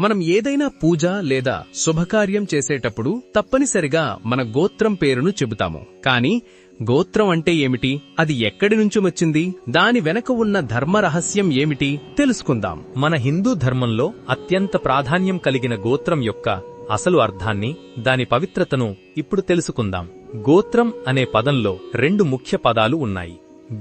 మనం ఏదైనా పూజ లేదా శుభకార్యం చేసేటప్పుడు తప్పనిసరిగా మన గోత్రం పేరును చెబుతాము. కాని గోత్రం అంటే ఏమిటి? అది ఎక్కడి నుంచి వచ్చింది? దాని వెనక ఉన్న ధర్మ రహస్యం ఏమిటి? తెలుసుకుందాం. మన హిందూ ధర్మంలో అత్యంత ప్రాధాన్యం కలిగిన గోత్రం యొక్క అసలు అర్థాన్ని దాని పవిత్రతను ఇప్పుడు తెలుసుకుందాం. గోత్రం అనే పదంలో రెండు ముఖ్య పదాలు ఉన్నాయి.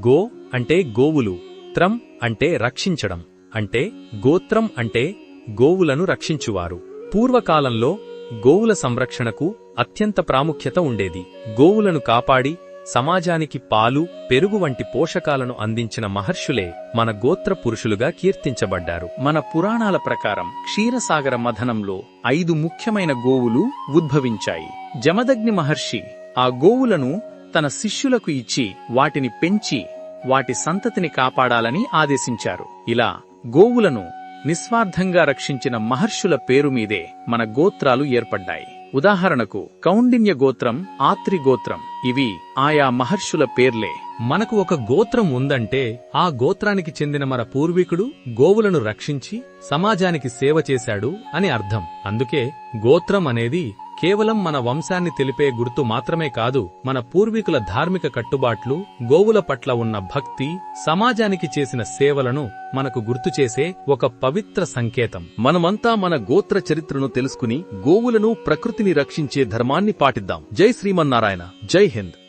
గో అంటే గోవులు త్రం అంటే రక్షించడం. అంటే గోత్రం అంటే గోవులను రక్షించువారు. పూర్వకాలంలో గోవుల సంరక్షణకు అత్యంత ప్రాముఖ్యత ఉండేది. గోవులను కాపాడి సమాజానికి పాలు పెరుగు వంటి పోషకాలను అందించిన మహర్షులే మన గోత్ర పురుషులుగా కీర్తించబడ్డారు. మన పురాణాల ప్రకారం క్షీరసాగర మథనంలో ఐదు ముఖ్యమైన గోవులు ఉద్భవించాయి. జమదగ్ని మహర్షి ఆ గోవులను తన శిష్యులకు ఇచ్చి వాటిని పెంచి వాటి సంతతిని కాపాడాలని ఆదేశించారు. ఇలా గోవులను నిస్వార్థంగా రక్షించిన మహర్షుల పేరు మీదే మన గోత్రాలు ఏర్పడ్డాయి. ఉదాహరణకు కౌండిన్య గోత్రం ఆత్రి గోత్రం ఇవి ఆయా మహర్షుల పేర్లే. మనకు ఒక గోత్రం ఉందంటే ఆ గోత్రానికి చెందిన మన పూర్వీకుడు గోవులను రక్షించి సమాజానికి సేవ చేశాడు అని అర్థం. అందుకే గోత్రం అనేది కేవలం మన వంశాన్ని తెలిపే గుర్తు మాత్రమే కాదు మన పూర్వీకుల ధార్మిక కట్టుబాట్లు గోవుల పట్ల ఉన్న భక్తి సమాజానికి చేసిన సేవలను మనకు గుర్తు చేసే ఒక పవిత్ర సంకేతం. మనమంతా మన గోత్ర చరిత్రను తెలుసుకుని గోవులను ప్రకృతిని రక్షించే ధర్మాన్ని పాటిద్దాం. జై శ్రీమన్నారాయణ. జై హింద్.